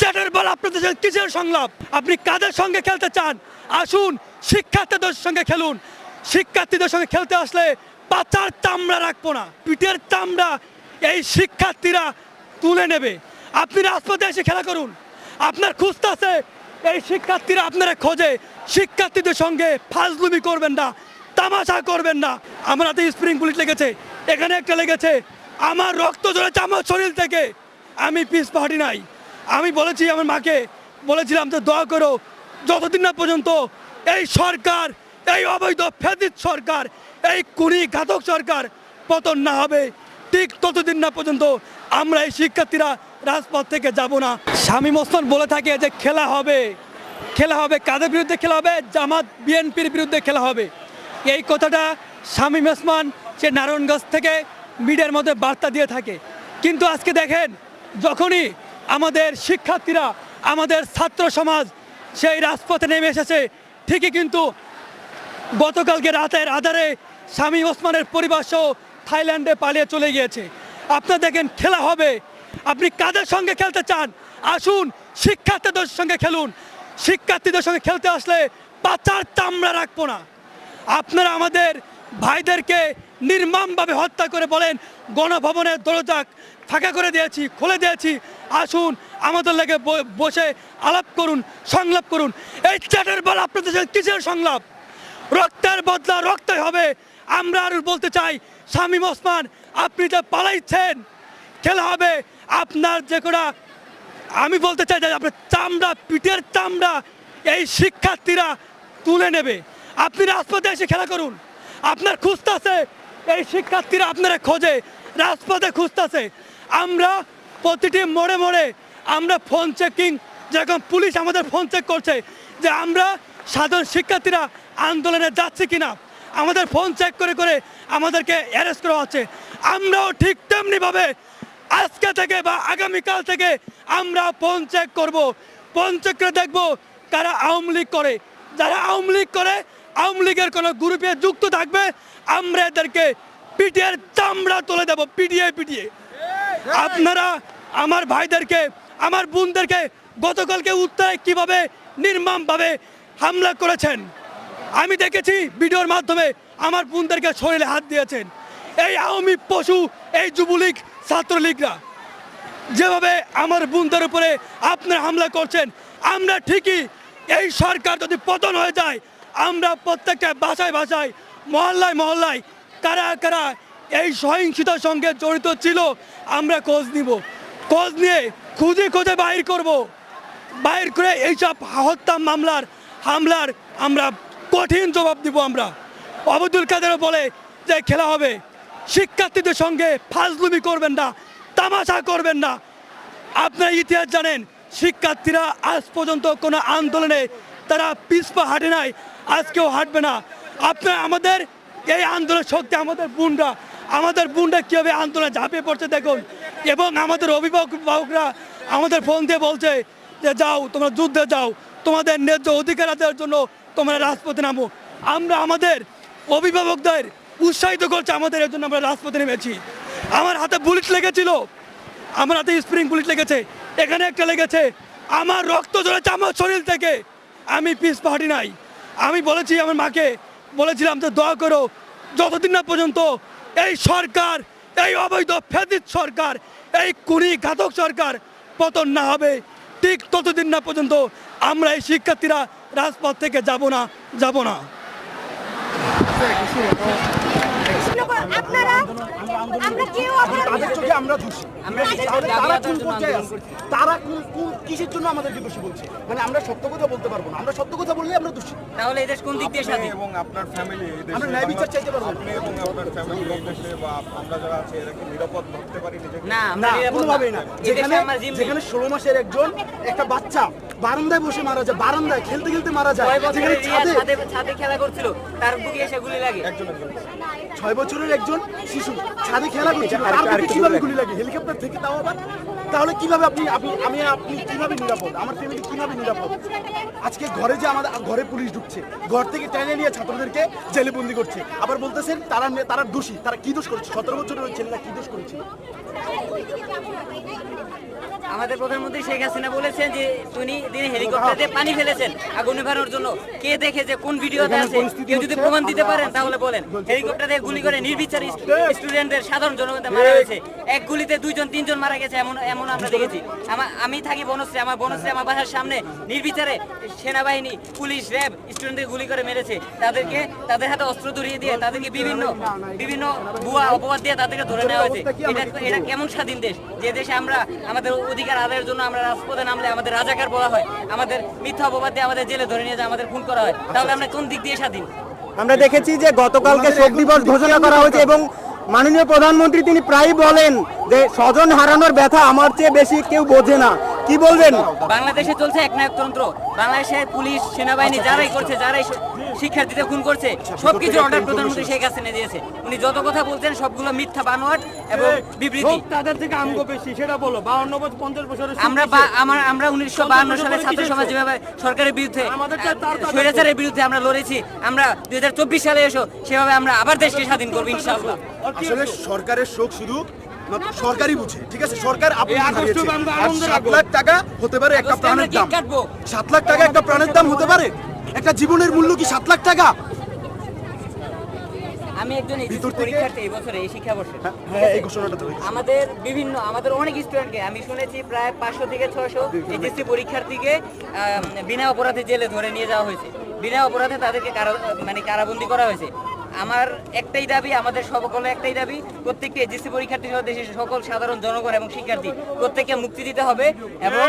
চ্যাটের বল আপনাদের সঙ্গে কিসের সংলাপ? আপনি কাদের সঙ্গে খেলতে চান? আসুন, শিক্ষার্থীদের সঙ্গে খেলুন। শিক্ষার্থীদের সঙ্গে খেলতে আসলে পাচার চামড়া রাখব না, পিঠের চামড়া এই শিক্ষার্থীরা তুলে নেবে। আপনি রাজপথে এসে খেলা করুন। আপনার খুঁজতে আছে, এই শিক্ষার্থীরা আপনারা খোঁজে। শিক্ষার্থীদের সঙ্গে ফাজলুমি করবেন না, তামাশা করবেন না। আমার হাতে স্প্রিং বুলেট লেগেছে, এখানে একটা লেগেছে। আমার রক্ত ঝরেছে আমার শরীর থেকে। আমি পিস পাহাড়ি নাই। আমি বলেছি আমার মাকে, বলেছিলাম যে দয়া করো, যতদিন না পর্যন্ত এই সরকার, এই অবৈধ ফেদিত সরকার, এই কুড়ি ঘাতক সরকার পতন না হবে, ঠিক ততদিন না পর্যন্ত আমরা এই শিক্ষার্থীরা রাজপথ থেকে যাব না। স্বামী ওসমান বলে থাকে যে খেলা হবে খেলা হবে কাদের বিরুদ্ধে খেলা হবে? জামাত বিএনপির বিরুদ্ধে খেলা হবে। এই কথাটা স্বামী ওসমান সে নারায়ণগঞ্জ থেকে মিডিয়ার মধ্যে বার্তা দিয়ে থাকে। কিন্তু আজকে দেখেন, যখনই আমাদের শিক্ষার্থীরা, আমাদের ছাত্র সমাজ সেই রাজপথে নেমে এসেছে। ঠিকই কিন্তু গতকালকে রাতের আধারে স্বামী ওসমানের পরিবার সহ থাইল্যান্ডে পালিয়ে চলে গিয়েছে। আপনারা দেখেন, খেলা হবে। আপনি কাদের সঙ্গে খেলতে চান? আসুন, শিক্ষার্থীদের সঙ্গে খেলুন। শিক্ষার্থীদের সঙ্গে খেলতে আসলে পাচার চামড়া রাখব না। আপনারা আমাদের ভাইদেরকে নির্মমভাবে হত্যা করে বলেন, গণভবনের দরজা ফাঁকা করে দিয়েছি, খুলে দিয়েছি। আসুন, আমাদের লেগে বসে আলাপ করুন, সংলাপ করুন। এই চ্যাটের বল আপনাদের সঙ্গে কিসের সংলাপ? রক্তের বদলা রক্তই হবে। আমরা আর বলতে চাই, শামীম ওসমান, আপনি যে পালাইছেন। খেলা হবে। আপনার যে কটা আমি বলতে চাই যে আপনার চামড়া, পিঠের চামড়া, এই শিক্ষার্থীরা তুলে নেবে। আপনি রাজপথে এসে খেলা করুন। আপনার খুঁজতেছে, এই শিক্ষার্থীরা আপনারা খোঁজে, রাজপথে খুঁজতেছে। আমরা প্রতিটি মোড়ে মোড়ে আমরা ফোন চেকিং যেরকম পুলিশ আমাদের ফোন চেক করছে, যে আমরা সাধারণ শিক্ষার্থীরা আন্দোলনে যাচ্ছে কিনা। আমাদের ফোন চেক করে করে আমাদেরকে অ্যারেস্ট করা হচ্ছে। আমরাও ঠিক তেমনিভাবে আজকে থেকে বা আগামীকাল থেকে আমরা ফোন চেক করব। ফোন চেক করে দেখব কারা আওয়ামী লীগ করে। যারা আওয়ামী লীগ করে আওয়ামী লীগের কোনো গ্রুপে যুক্ত থাকবে, আমরা এদেরকে পিটিএর চামড়া তুলে দেবো পিটিয়ে পিটিয়ে আপনারা আমার ভাইদেরকে, আমার বোনদেরকে গতকালকে উত্তরে কীভাবে নির্মমভাবে হামলা করেছেন, আমি দেখেছি ভিডিওর মাধ্যমে আমার বোনদেরকে শরীরে হাত দিয়েছেন। এই আওয়ামী পশু, এই যুবলীগ, ছাত্রলীগরা, যেভাবে আমার বোনদের উপরে আপনারা হামলা করছেন, আমরা ঠিকই এই সরকার যদি পতন হয়ে যায় আমরা প্রত্যেকটা বাসায় বাসায়, মহল্লায় মহল্লায়, কারা কারা এই সহিংসতার সঙ্গে জড়িত ছিল, আমরা খোঁজ নিব। খোঁজ নিয়ে খুঁজে খুঁজে বাইর করব। বাইর করে এইসব হত্যা মামলার, হামলার আমরা কঠিন জবাব দিব আমরা। অবদুল কাদেরও বলে যে খেলা হবে, শিক্ষার্থীদের সঙ্গে ফাজলুমি করবেন না, তামাশা করবেন না। আপনার ইতিহাস জানেন, শিক্ষার্থীরা আজ পর্যন্ত কোনো আন্দোলনে তারা পিছপা হাঁটে নাই, আজকেও হাঁটবে না। আপনারা আমাদের এই আন্দোলন শক্তি, আমাদের বোনরা আমাদের বোনরা কীভাবে আন্দোলনে ঝাঁপিয়ে পড়ছে দেখুন। এবং আমাদের অভিভাবকরা আমাদের ফোন দিয়ে বলছে যে, যাও, তোমরা যুদ্ধে যাও, তোমাদের ন্যায্য অধিকার আদায়ের জন্য তোমরা রাজপথে নামো। আমরা আমাদের অভিভাবকদের উৎসাহিত করছে, আমাদের এর জন্য আমরা রাজপথে নেমেছি। আমার হাতে বুলেট লেগেছিল, আমার হাতে স্প্রিং বুলেট লেগেছে, এখানে একটা লেগেছে, আমার রক্ত ঝরেছে আমার শরীর থেকে। আমি পিস পাহাড়ি নাই। আমি বলেছি আমার মাকে, বলেছিলাম যে দয়া করো, যতদিন না পর্যন্ত এই সরকার, এই অবৈধ ফেদিত সরকার, এই কুড়ি ঘাতক সরকার পতন না হবে, ঠিক ততদিন না পর্যন্ত আমরা এই শিক্ষার্থীরা রাজপথ থেকে যাব না যাব না। আপনারা আমরা কেউ তাদের চোখে আমরা দোষী তাহলে তারা কোন পর্যায়ে আছে? তারা কোন কোন কিসের জন্য আমাদেরকে দোষী বলছে? মানে আমরা সত্য কথা বলতে পারব না। আমরা সত্য কথা বললে আমরা দোষী। তাহলে এই কোন দিক দিয়ে স্বাধীন? এবং আপনার ফ্যামিলি আমরা ন্যায় বিচার চাইতে পারব আপনি এবং আপনার ফ্যামিলি লোক দেশে বা আমরা যারা আছে এরা কি নিরাপদ ভাবতে পারি নিজেকে? না আমরা কোনোভাবেই না। যেখানে যেখানে ষোলো মাসের একজন একটা বাচ্চা বারান্দায় বসে মারা যায় বারান্দায় খেলতে খেলতে মারা যায়। যেখানে ছাদে ছাদে ছাদে খেলা করছিল তার বুকে এসে গুলি লাগে। ছয় বছরের একজন শিশু ছাদে খেলা করছে তার বুকে কীভাবে গুলি লাগে? হেলিকপ্টার থেকে তাও আবার? তাহলে কীভাবে আপনি আপনি আমি আপনি কীভাবে নিরাপদ? আমার ফ্যামিলি কীভাবে নিরাপদ? আজকে ঘরে যে আমাদের ঘরে পুলিশ ঢুকছে ঘর থেকে টেনে নিয়ে ছাত্রদেরকে জেলে বন্দি করছে। আবার বলতেছেন তারা তারা দোষী তারা কি দোষ করেছে? সতেরো বছরের ছেলেরা কি দোষ করেছিল আমাদের প্রধানমন্ত্রী শেখ হাসিনা বলেছেন যে তিনি তিনি হেলিকপ্টার পানি ফেলেছেন। আগুন নেভানোর জন্য। কে দেখেছে কোন ভিডিওতে আছে? কেউ যদি প্রমাণ দিতে পারেন তাহলে বলেন। হেলিকপ্টার গুলি করে নির্বিচার স্টুডেন্টদের সাধারণ জনগণদের মারা হয়েছে। এক গুলিতে দুইজন তিনজন মারা গেছে এমন এমন আমরা দেখেছি। আমার আমি থাকি বনশ্রী। আমার বনশ্রী আমার বাসার সামনে নির্বিচারে সেনাবাহিনী পুলিশ র্যাব স্টুডেন্টদের গুলি করে মেরেছে। তাদেরকে তাদের হাতে অস্ত্র ধরিয়ে দিয়ে তাদেরকে বিভিন্ন বিভিন্ন ভুয়া অপবাদ দিয়ে তাদেরকে ধরে নেওয়া হয়েছে। এটা এটা কেমন স্বাধীন দেশ যে দেশে আমরা আমাদের অধিকার আদায়ের জন্য আমরা রাজপথে নামলে আমাদের রাজাকার বলা হয় আমাদের মিথ্যা অপবাদ দিয়ে আমাদের জেলে ধরে নিয়ে যায় আমাদের খুন করা হয় তাহলে আমরা কোন দিক দিয়ে স্বাধীন? আমরা দেখেছি যে গতকালকে শোক দিবস ঘোষণা করা হয়েছে এবং মাননীয় প্রধানমন্ত্রী তিনি প্রায়ই বলেন যে স্বজন হারানোর ব্যথা আমার চেয়ে বেশি কেউ বোঝে না। কি বলবেন? বাংলাদেশে চলছে এক একনায়কতন্ত্র বাংলাদেশের পুলিশ সেনাবাহিনী যারাই করছে যারাই শিক্ষার্থীদের খুন করছে সবকিছু অর্ডার প্রধানমন্ত্রী শেখ হাসিনা দিয়েছে। উনি যত কথা বলছেন সবগুলো মিথ্যা বানোয়াট এবং বিবৃতি। তাদের থেকে আমগো বেশি? সেটা বলো। বাউন্ন বছর পঞ্চাশ বছরের আমরা আমার আমরা উনিশশো বাহান্ন সালে ছাত্র সমাজ যেভাবে সরকারের বিরুদ্ধে স্বৈরাচারের বিরুদ্ধে আমরা লড়েছি আমরা দুই হাজার চব্বিশ সালে এসো সেভাবে আমরা আবার দেশকে স্বাধীন করব ইনশাআল্লাহ। আসলে সরকারের শোক শুধু সরকারই বুঝে ঠিক আছে? সরকার সাত লাখ টাকা হতে পারে একটা প্রাণের দাম। সাত লাখ টাকা একটা প্রাণের দাম হতে পারে? একটা জীবনের মূল্য কি সাত লাখ টাকা? আমি একজন ভিতর থেকে- পরীক্ষার্থী এই বছরে এই শিক্ষাবর্ষে। হ্যাঁ এই ঘোষণাটা তো আমাদের বিভিন্ন আমাদের অনেক স্টুডেন্টকে আমি শুনেছি প্রায় পাঁচশো থেকে ছশো এইচএসসি পরীক্ষার্থীকে বিনা অপরাধে জেলে ধরে নিয়ে যাওয়া হয়েছে। বিনা অপরাধে তাদেরকে কারা মানে কারাবন্দি করা হয়েছে। আমার একটাই দাবি আমাদের সকলের একটাই দাবি প্রত্যেকটি এইচএসসি পরীক্ষার্থী সহ দেশের সকল সাধারণ জনগণ এবং শিক্ষার্থী প্রত্যেককে মুক্তি দিতে হবে এবং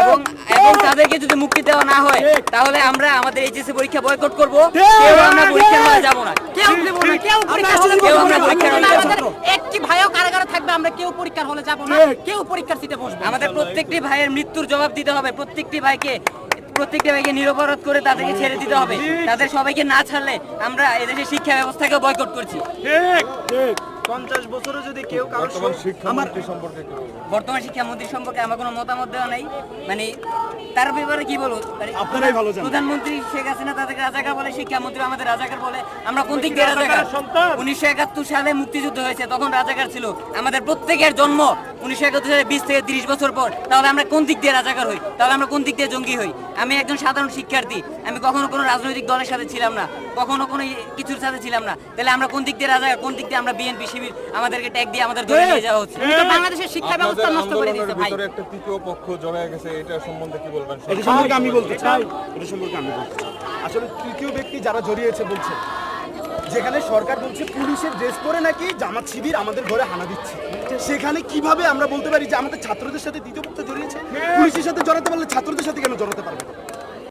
এবং এবং তাদেরকে যদি মুক্তি দেওয়া না হয় তাহলে আমরা আমাদের এইচএসসি পরীক্ষা বয়কট করব। কেউ আমরা পরীক্ষা হলে যাব না। কেউ দেব না কেউ পরীক্ষার হলে কেউ আমরা না। পরীক্ষার হলে যাব না। একটি ভাইও কারাগারে থাকবে আমরা কেউ পরীক্ষার হলে যাব না। কেউ পরীক্ষার সিটে বসবো আমাদের প্রত্যেকটি ভাইয়ের মৃত্যুর জবাব দিতে হবে। প্রত্যেকটি ভাইকে প্রত্যেকটি নিরপরাধ করে তাদেরকে ছেড়ে দিতে হবে। তাদের সবাইকে না ছাড়লে আমরা এদেশের শিক্ষা ব্যবস্থাকে বয়কট করছি। পঞ্চাশ বছরে যদি কেউ কারও বর্তমান শিক্ষামন্ত্রী সম্পর্কে বর্তমান শিক্ষামন্ত্রী সম্পর্কে আমার কোনো মতামত দেওয়া নাই। মানে তার ব্যাপারে কি বলব? মানে আপনারাই ভালো জানেন। প্রধানমন্ত্রী শেখ হাসিনা তাদেরকে রাজাকার বলে শিক্ষামন্ত্রী আমাদের রাজাকার বলে। আমরা কোন দিক দিয়ে রাজাকার? উনিশশো একাত্তর সালে মুক্তিযুদ্ধ হয়েছে তখন রাজাকার ছিল। আমাদের প্রত্যেকের জন্ম উনিশশো একাত্তর সালে বিশ থেকে তিরিশ বছর পর। তাহলে আমরা কোন দিক দিয়ে রাজাকার হই? তাহলে আমরা কোন দিক দিয়ে জঙ্গি হই? আমি একজন সাধারণ শিক্ষার্থী। আমি কখনো কোনো রাজনৈতিক দলের সাথে ছিলাম না। কখনো কোনো কিছুর সাথে ছিলাম না। তাহলে আমরা কোন দিক দিয়ে রাজাকার কোন দিক দিয়ে আমরা বিএনপি শিবির আমাদেরকে ট্যাগ দিয়ে আমাদের ধরে নিয়ে যাওয়া হচ্ছে? তো বাংলাদেশের শিক্ষা ব্যবস্থা নষ্ট করে দিয়েছে ভাই। ভিতরে একটা তৃতীয় পক্ষ জড়ায় গেছে এটা সম্বন্ধে কি বলবেন এটা সম্পর্কে আমি বলতে চাই এটা সম্পর্কে আমি বলতে চাই। আসলে তৃতীয় ব্যক্তি যারা জড়িয়েছে বলছে যেখানে সরকার বলছে পুলিশের ড্রেস পরে নাকি জামাত শিবির আমাদের ঘরে হানা দিচ্ছে। সেখানে কীভাবে আমরা বলতে পারি যে আমাদের ছাত্রদের সাথে দ্বিতীয় পক্ষ জড়িয়েছে? পুলিশের সাথে জড়াতে পারলে ছাত্রদের সাথে কেন জড়াতে পারবে না?